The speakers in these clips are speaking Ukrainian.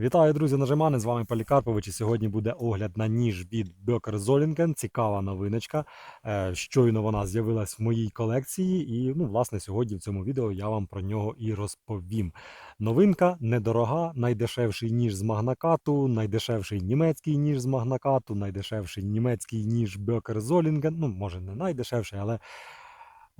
Вітаю, друзі, нажимани, з вами Полікарпович. І сьогодні буде огляд на ніж від Бьокер Золінген. Цікава новиночка. Е, Щойно вона з'явилась в моїй колекції, і ну, власне, сьогодні в цьому відео я вам про нього і розповім. Новинка недорога, найдешевший ніж з магнакату, найдешевший німецький ніж з магнакату, найдешевший німецький ніж Бьокер Золінген. Ну, може, не найдешевший, але.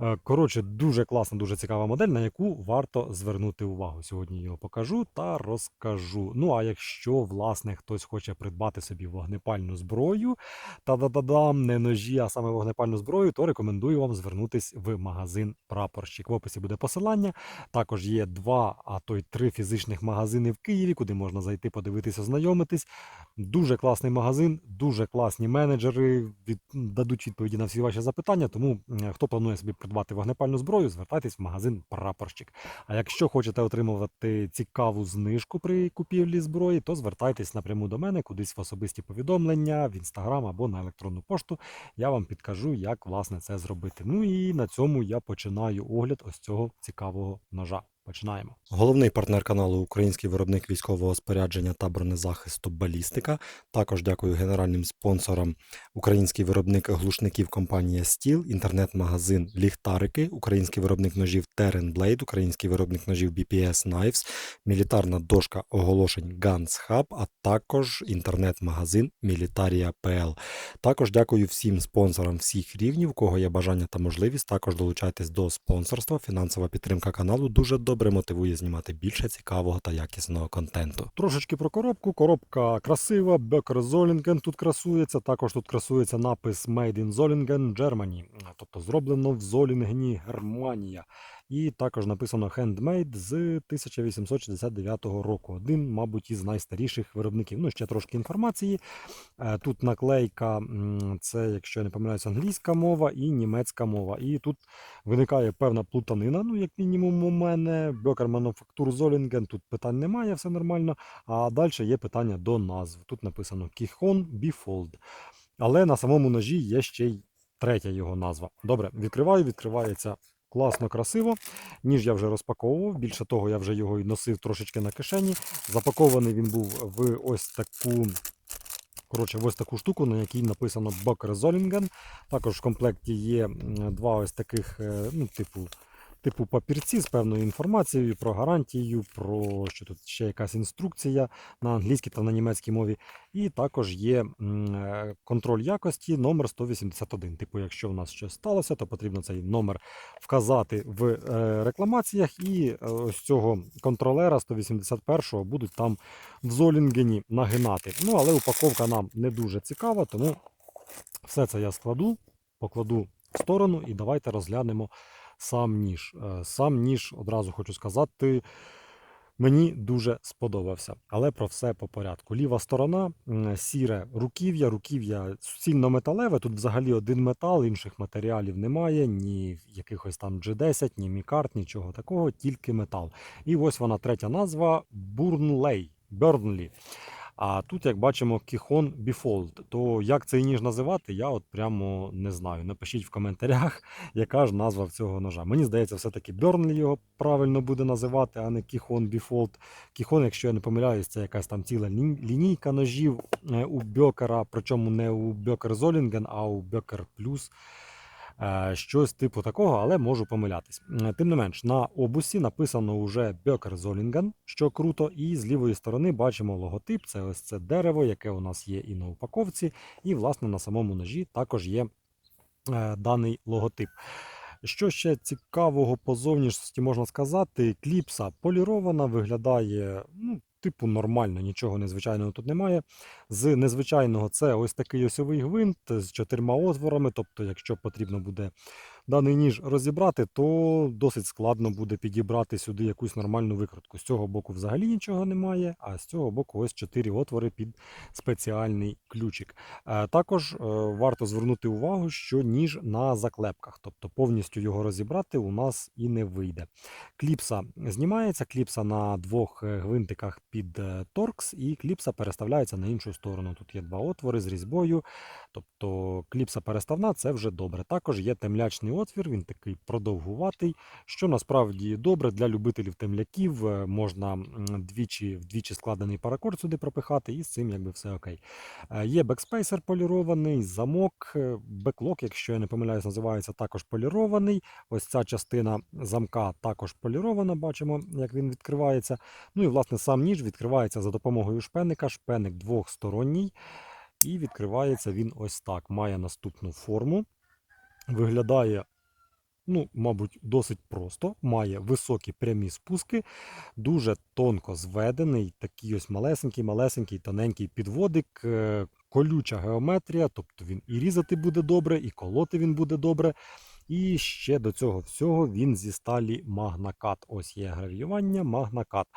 Е, Коротше, дуже класна, дуже цікава модель, на яку варто звернути увагу. Сьогодні його покажу та розкажу. Ну а якщо власне хтось хоче придбати собі вогнепальну зброю, та да да дам не ножі, а саме вогнепальну зброю, то рекомендую вам звернутись в магазин Прапорщик. В описі буде посилання. Також є два, а то й три фізичних магазини в Києві, куди можна зайти, подивитися, ознайомитись. Дуже класний магазин, дуже класні менеджери від, дадуть відповіді на всі ваші запитання. Тому хто планує собі придбати вогнепальну зброю, звертайтесь в магазин Прапорщик. А якщо хочете отримувати цікаву знижку при купівлі зброї, то звертайтесь напряму до мене, кудись в особисті повідомлення, в інстаграм або на електронну пошту. Я вам підкажу, як власне це зробити. Ну і на цьому я починаю огляд ось цього цікавого ножа. Починаємо. Головний партнер каналу Український виробник військового спорядження та бронезахисту Балістика. Також дякую генеральним спонсорам Український виробник глушників компанія Steel, інтернет-магазин Ліхтарики, український виробник ножів Terran Blade, український виробник ножів BPS Knives, мілітарна дошка оголошень Guns Hub, а також інтернет-магазин Militaria.pl. Також дякую всім спонсорам всіх рівнів, у кого є бажання та можливість. Також долучайтесь до спонсорства. Фінансова підтримка каналу дуже добре мотивує знімати більше цікавого та якісного контенту. Трошечки про коробку. Коробка красива, Бекер Золінген тут красується. Також тут красується напис Made in Solingen Germany, тобто зроблено в Золінгені, Германія. І також написано Handmade з 1869 року. Один, мабуть, із найстаріших виробників. Ну, ще трошки інформації. Е, Тут наклейка, це, якщо я не помиляюся, англійська мова і німецька мова. І тут виникає певна плутанина, ну, як мінімум, у мене. Бьокер Мануфактур Золінген, тут питань немає, все нормально. А далі є питання до назв. Тут написано Кіхон Біфолд. Але на самому ножі є ще й третя його назва. Добре, відкриваю, відкривається класно, красиво. Ніж я вже розпаковував. Більше того, я вже його і носив трошечки на кишені. Запакований він був в ось таку. Коротше, ось таку штуку, на якій написано Бокер Золінген. Також в комплекті є два ось таких, е, ну, типу, типу папірці з певною інформацією про гарантію, про що тут ще якась інструкція на англійській та на німецькій мові. І також є е, контроль якості номер 181. Типу, якщо в нас щось сталося, то потрібно цей номер вказати в е, рекламаціях, і е, ось цього контролера 181-го будуть там в Золінгені нагинати. Ну, але упаковка нам не дуже цікава, тому все це я складу, покладу в сторону і давайте розглянемо сам ніж. Е, Сам ніж, одразу хочу сказати, мені дуже сподобався. Але про все по порядку. Ліва сторона, сіре руків'я, руків'я суцільно металеве. Тут взагалі один метал, інших матеріалів немає, ні якихось там G10, ні мікарт, нічого такого, тільки метал. І ось вона третя назва Burnley. Burnley. А тут, як бачимо, Кіхон Біфолд. То як цей ніж називати, я от прямо не знаю. Напишіть в коментарях, яка ж назва цього ножа. Мені здається, все-таки Бьорнлі його правильно буде називати, а не Кіхон Біфолд. Кіхон, якщо я не помиляюсь, це якась там ціла лінійка ножів е, у Бьокера, причому не у Бьокер Золінген, а у Бьокер Плюс. Е, Щось типу такого, але можу помилятись. Тим не менш, на обусі написано уже Бьокер Золінген, що круто, і з лівої сторони бачимо логотип. Це ось це дерево, яке у нас є і на упаковці, і власне на самому ножі також є е, даний логотип. Що ще цікавого по зовнішності можна сказати? Кліпса полірована, виглядає ну, типу нормально, нічого незвичайного тут немає. З незвичайного це ось такий осьовий гвинт з чотирма отворами. Тобто, якщо потрібно буде даний ніж розібрати, то досить складно буде підібрати сюди якусь нормальну викрутку. З цього боку взагалі нічого немає, а з цього боку ось чотири отвори під спеціальний ключик. Е, Також е, варто звернути увагу, що ніж на заклепках, тобто повністю його розібрати у нас і не вийде. Кліпса знімається, кліпса на двох е, гвинтиках під торкс, і кліпса переставляється на іншу сторону. Тут є два отвори з різьбою, тобто кліпса переставна це вже добре. Також є темлячний отвір, він такий продовгуватий, що насправді добре для любителів темляків. Е, Можна двічі, вдвічі складений паракорд сюди пропихати, і з цим якби все окей. Е, Є бекспейсер полірований, замок, е, беклок, якщо я не помиляюсь, називається також полірований. Ось ця частина замка також полірована, бачимо, як він відкривається. Ну і власне сам ніж відкривається за допомогою шпеника. Шпеник двохсторонній. І відкривається він ось так. Має наступну форму. Виглядає, ну, мабуть, досить просто. Має високі прямі спуски, дуже тонко зведений, такий ось малесенький, малесенький, тоненький підводик, е, колюча геометрія, тобто він і різати буде добре, і колоти він буде добре. І ще до цього всього він зі сталі магнакат. Ось є гравіювання магнакат.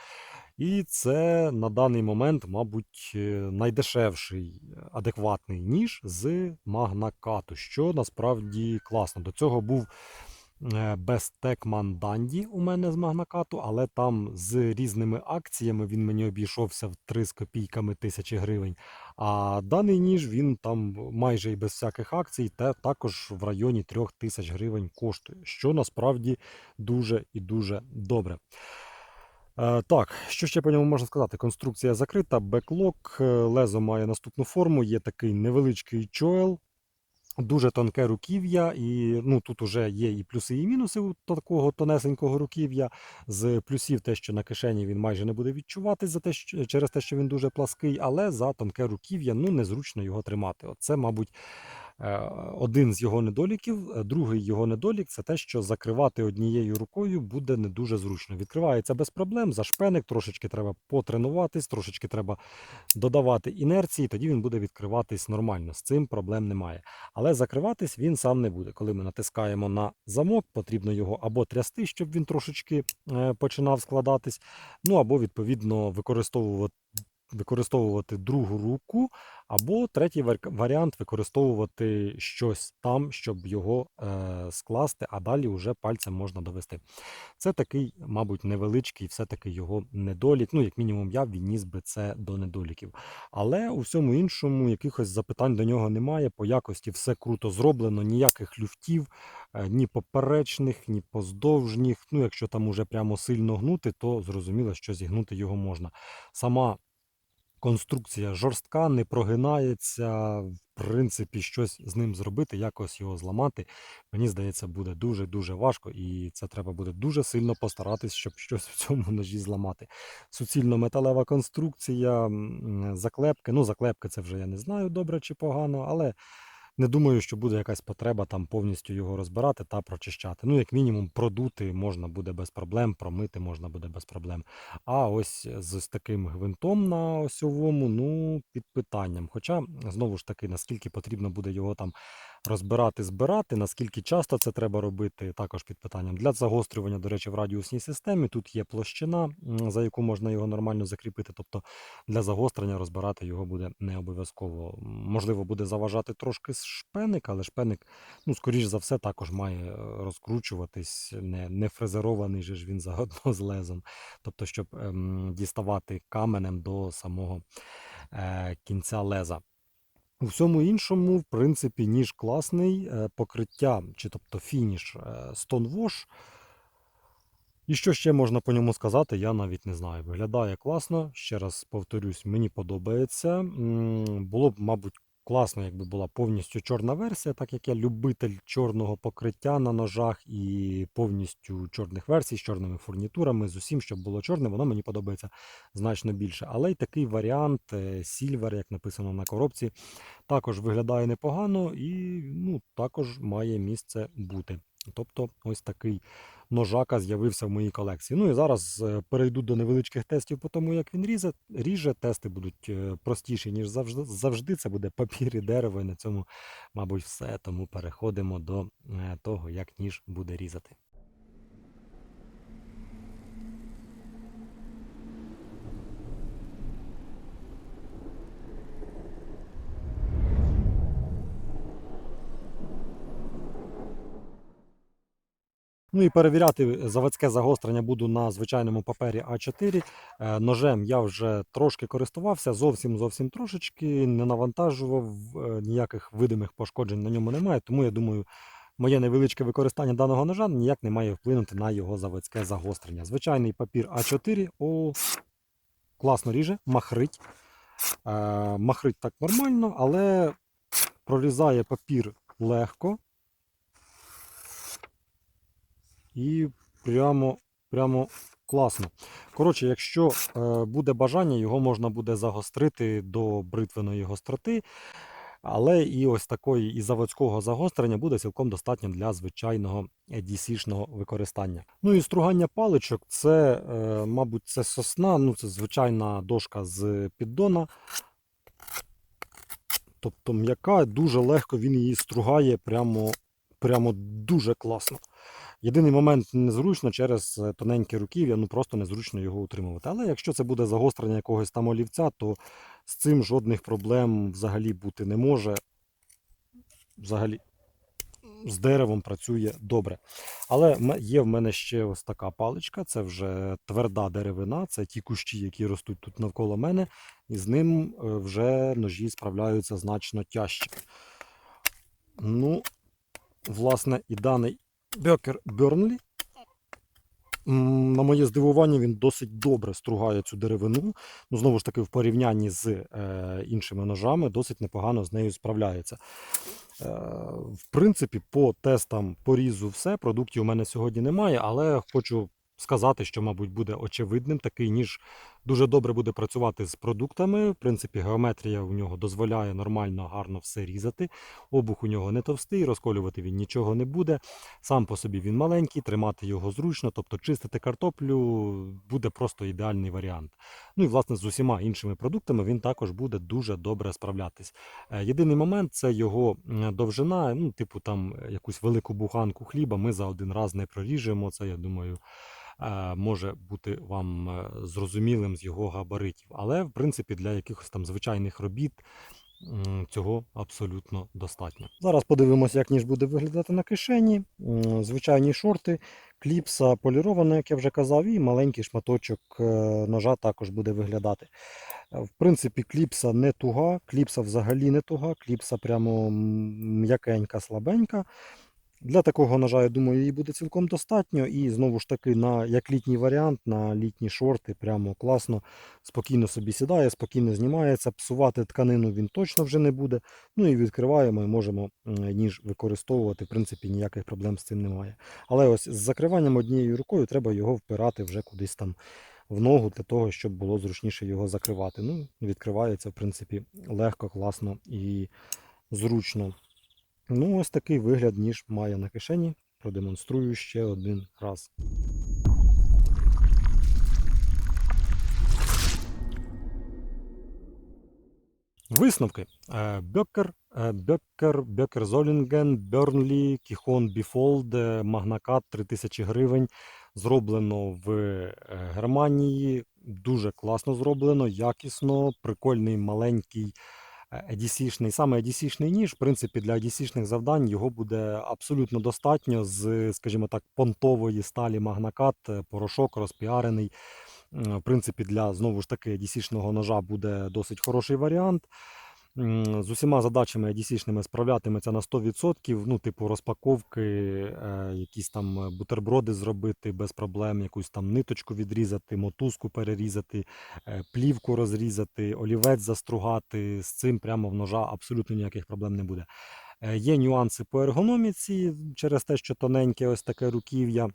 І це на даний момент, мабуть, е, найдешевший е, адекватний ніж з магнакату, що насправді класно. До цього був е, Bestechman Dandy у мене з магнакату, але там з різними акціями він мені обійшовся в 3 з копійками тисячі гривень. А даний ніж він там майже і без всяких акцій, та також в районі 3 тисяч гривень коштує, що насправді дуже і дуже добре. Е, Так, що ще по ньому можна сказати? Конструкція закрита, беклок, е, лезо має наступну форму, є такий невеличкий чоел, дуже тонке руків'я, і ну, тут вже є і плюси, і мінуси у такого тонесенького руків'я. З плюсів те, що на кишені він майже не буде відчуватись за те, що, через те, що він дуже плаский, але за тонке руків'я ну, незручно його тримати. Оце, мабуть, один з його недоліків. Е, Другий його недолік це те, що закривати однією рукою буде не дуже зручно. Відкривається без проблем, за шпеник, трошечки треба потренуватись, трошечки треба додавати інерції, тоді він буде відкриватись нормально. З цим проблем немає. Але закриватись він сам не буде. Коли ми натискаємо на замок, потрібно його або трясти, щоб він трошечки е, починав складатись, ну або відповідно використовувати. Використовувати другу руку, або третій варіант використовувати щось там, щоб його е, скласти, а далі вже пальцем можна довести. Це такий, мабуть, невеличкий, все-таки його недолік. Ну, як мінімум, я відніс би це до недоліків. Але у всьому іншому якихось запитань до нього немає. По якості все круто зроблено, ніяких люфтів, е, ні поперечних, ні поздовжніх. Ну, якщо там уже прямо сильно гнути, то зрозуміло, що зігнути його можна. Сама конструкція жорстка, не прогинається. В принципі, щось з ним зробити, якось його зламати, мені здається, буде дуже-дуже важко, і це треба буде дуже сильно постаратись, щоб щось в цьому ножі зламати. Суцільно металева конструкція, заклепки. Ну, заклепки це вже я не знаю, добре чи погано, але не думаю, що буде якась потреба там повністю його розбирати та прочищати. Ну, як мінімум, продути можна буде без проблем, промити можна буде без проблем. А ось з таким гвинтом на осьовому, ну, під питанням. Хоча, знову ж таки, наскільки потрібно буде його там розбирати, збирати, наскільки часто це треба робити, також під питанням. Для загострювання, до речі, в радіусній системі тут є площина, за яку можна його нормально закріпити. Тобто для загострення розбирати його буде не обов'язково. Можливо, буде заважати трошки шпеник, але шпеник, ну, скоріш за все, також має е, розкручуватись, не, не фрезерований же ж він заодно з лезом. Тобто, щоб ем, діставати каменем до самого е, кінця леза. У всьому іншому, в принципі, ніж класний, е, покриття, чи тобто фініш е, Stonewash. І що ще можна по ньому сказати, я навіть не знаю. Виглядає класно. Ще раз повторюсь, мені подобається. Було б, мабуть, класно, якби була повністю чорна версія, так як я любитель чорного покриття на ножах і повністю чорних версій з чорними фурнітурами, з усім, щоб було чорне, воно мені подобається значно більше. Але й такий варіант сільвер, як написано на коробці, також виглядає непогано і ну, також має місце бути. Тобто, ось такий ножака з'явився в моїй колекції. Ну і зараз е, перейду до невеличких тестів по тому, як він різе, ріже. Тести будуть е, простіші, ніж завжди. Завжди це буде папір і дерево, і на цьому, мабуть, все. Тому переходимо до е, того, як ніж буде різати. Ну і перевіряти заводське загострення буду на звичайному папері А4. Е, Ножем я вже трошки користувався, зовсім зовсім трошечки, не навантажував, е, ніяких видимих пошкоджень на ньому немає. Тому я думаю, моє невеличке використання даного ножа ніяк не має вплинути на його заводське загострення. Звичайний папір А4, о, класно ріже, махрить. Е, махрить так нормально, але прорізає папір легко. І прямо, прямо класно. Коротше, якщо е, буде бажання, його можна буде загострити до бритвеної гостроти. Але і ось такої і заводського загострення буде цілком достатньо для звичайного DC-шного використання. Ну і стругання паличок це, е, мабуть, це сосна, ну це звичайна дошка з піддона. Тобто м'яка, дуже легко він її стругає прямо, прямо дуже класно. Єдиний момент незручно через е, тоненьке руків'я, ну просто незручно його утримувати. Але якщо це буде загострення якогось там олівця, то з цим жодних проблем взагалі бути не може. Взагалі з деревом працює добре. Але є в мене ще ось така паличка, це вже тверда деревина, це ті кущі, які ростуть тут навколо мене, і з ним е, вже ножі справляються значно тяжче. Ну, власне, і даний Бекер Берлі. На моє здивування, він досить добре стругає цю деревину. Ну, знову ж таки, в порівнянні з е, іншими ножами, досить непогано з нею справляється. Е, в принципі, по тестам порізу все. Продуктів у мене сьогодні немає, але хочу сказати, що, мабуть, буде очевидним. Такий ніж дуже добре буде працювати з продуктами. В принципі, геометрія у нього дозволяє нормально, гарно все різати. Обух у нього не товстий, розколювати він нічого не буде. Сам по собі він маленький, тримати його зручно, тобто чистити картоплю буде просто ідеальний варіант. Ну і власне з усіма іншими продуктами він також буде дуже добре справлятись. Е, Єдиний момент це його довжина. Ну, типу, там е, якусь велику буханку хліба ми за один раз не проріжемо. Це я думаю. Е, Може бути вам е, зрозумілим з його габаритів, але в принципі для якихось там звичайних робіт цього абсолютно достатньо. Зараз подивимося, як ніж буде виглядати на кишені. Звичайні шорти, кліпса полірована, як я вже казав, і маленький шматочок е, ножа також буде виглядати. В принципі, кліпса не туга, кліпса взагалі не туга, кліпса прямо м'якенька, слабенька. Для такого ножа, я думаю, її буде цілком достатньо. І знову ж таки, на, як літній варіант, на літні шорти прямо класно, спокійно собі сідає, спокійно знімається. Псувати тканину він точно вже не буде. Ну і відкриваємо і можемо ніж використовувати. В принципі, ніяких проблем з цим немає. Але ось з закриванням однією рукою треба його впирати вже кудись там в ногу для того, щоб було зручніше його закривати. Ну, відкривається, в принципі, легко, класно і зручно. Ну, ось такий вигляд ніж має на кишені. Продемонструю ще один раз. Висновки. Е, Беккер, е, Беккер, Беккер Золінген, Берлі, Кіхон Біфолд, е, Магнакат 3000 гривень. Зроблено в Германії. Дуже класно зроблено, якісно, прикольний маленький EDC-шний, саме EDC-шний ніж, в принципі, для EDC-шних завдань його буде абсолютно достатньо з, скажімо так, понтової сталі Магнакат, е, порошок розпіарений. В принципі, для знову ж таки EDC-шного ножа буде досить хороший варіант. З усіма задачами EDC-шними справлятиметься на 100%. Ну, типу розпаковки, е, якісь там е, бутерброди зробити без проблем, якусь там ниточку відрізати, мотузку перерізати, е, плівку розрізати, олівець застругати. З цим прямо в ножа абсолютно ніяких проблем не буде. Є нюанси по ергономіці через те, що тоненьке ось таке руків'я.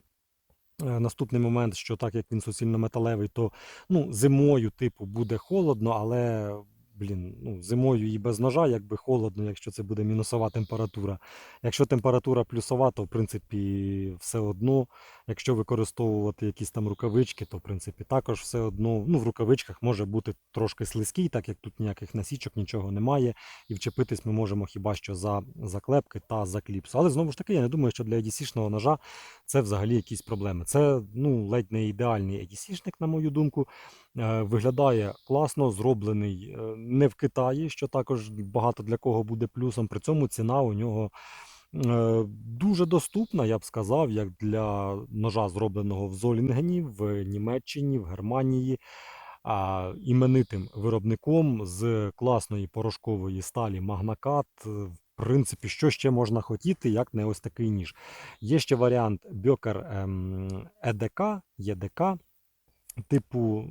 Наступний момент, що так як він суцільно металевий, то ну, зимою, типу, буде холодно, але блін, ну, зимою і без ножа, якби холодно, якщо це буде мінусова температура. Якщо температура плюсова, то в принципі все одно. Якщо використовувати якісь там рукавички, то в принципі також все одно. Ну, в рукавичках може бути трошки слизький, так як тут ніяких насічок, нічого немає. І вчепитись ми можемо хіба що за заклепки та за кліпсу. Але знову ж таки, я не думаю, що для EDC-шного ножа це взагалі якісь проблеми. Це ну, ледь не ідеальний EDC-шник, на мою думку. Е, Виглядає класно, зроблений е, не в Китаї, що також багато для кого буде плюсом. При цьому ціна у нього е, дуже доступна, я б сказав, як для ножа, зробленого в Золінгені, в Німеччині, в Германії. А іменитим виробником з класної порошкової сталі Магнакат. В принципі, що ще можна хотіти, як не ось такий ніж. Є ще варіант Бьокер ем, ЕДК, ЄДК. Типу,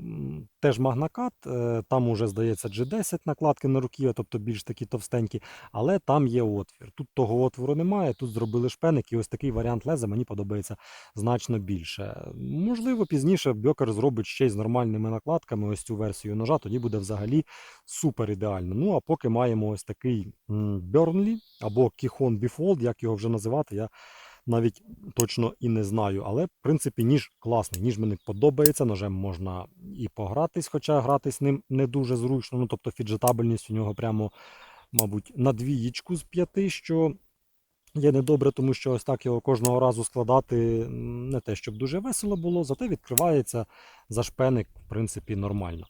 теж магнакат, е, там уже здається G10 накладки на руків'я, тобто більш такі товстенькі, але там є отвір. Тут того отвору немає, тут зробили шпеник, і ось такий варіант леза мені подобається значно більше. Можливо, пізніше Бьокер зробить ще й з нормальними накладками ось цю версію ножа, тоді буде взагалі супер ідеально. Ну а поки маємо ось такий Берлі або Kihon Bifold, як його вже називати, я навіть точно і не знаю. Але, в принципі, ніж класний. Ніж мені подобається. Ножем можна і погратись, хоча гратись ним не дуже зручно. Ну, тобто фіджетабельність у нього прямо, мабуть, на двієчку з п'яти, що є недобре, тому що ось так його кожного разу складати не те, щоб дуже весело було, зате відкривається зашпеник, в принципі, нормально.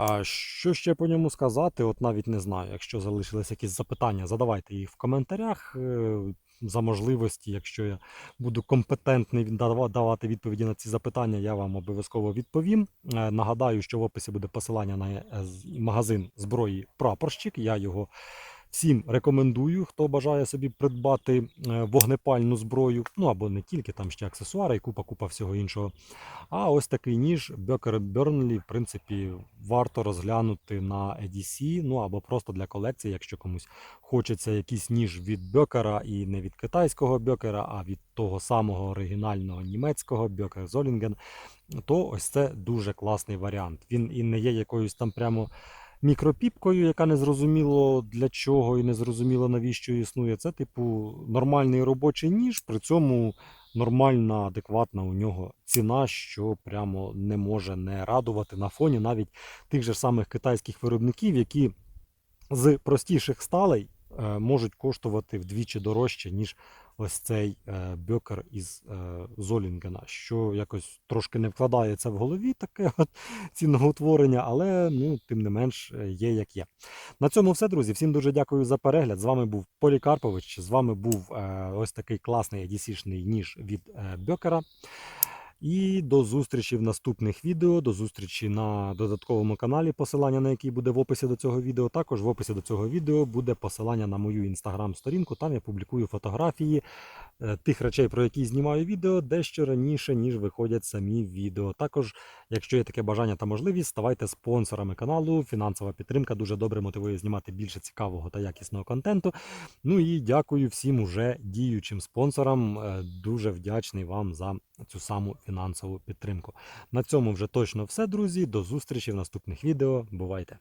А що ще по ньому сказати? От навіть не знаю. Якщо залишились якісь запитання, задавайте їх в коментарях. Е, За можливості, якщо я буду компетентний давати відповіді на ці запитання, я вам обов'язково відповім. Е, Нагадаю, що в описі буде посилання на е, магазин зброї Прапорщик. Я його всім рекомендую, хто бажає собі придбати е, вогнепальну зброю. Ну або не тільки там ще аксесуари і купа купа всього іншого. А ось такий ніж Бекер Берлі, в принципі, варто розглянути на EDC, ну або просто для колекції, якщо комусь хочеться якийсь ніж від Бекера і не від китайського Бекера, а від того самого оригінального німецького Бекер Золінген, то ось це дуже класний варіант. Він і не є якоюсь там прямо мікропіпкою, яка не зрозуміло для чого і не зрозуміло навіщо існує. Це, типу, нормальний робочий ніж, при цьому нормальна, адекватна у нього ціна, що прямо не може не радувати на фоні навіть тих же самих китайських виробників, які з простіших сталей е, можуть коштувати вдвічі дорожче, ніж ось цей е, бьокер із е, Золінгена, що якось трошки не вкладається в голові таке от ціноутворення, але ну, тим не менш е, є як є. На цьому все, друзі. Всім дуже дякую за перегляд. З вами був Полікарпович. З вами був ось такий класний EDC-шний ніж від Бьокера. І до зустрічі в наступних відео, до зустрічі на додатковому каналі, посилання на який буде в описі до цього відео. Також в описі до цього відео буде посилання на мою інстаграм-сторінку. Там я публікую фотографії тих речей, про які знімаю відео, дещо раніше, ніж виходять самі відео. Також, якщо є таке бажання та можливість, ставайте спонсорами каналу. Фінансова підтримка дуже добре мотивує знімати більше цікавого та якісного контенту. Ну і дякую всім уже діючим спонсорам. Е, Дуже вдячний вам за цю саму фінансову підтримку. На цьому вже точно все, друзі. До зустрічі в наступних відео. Бувайте!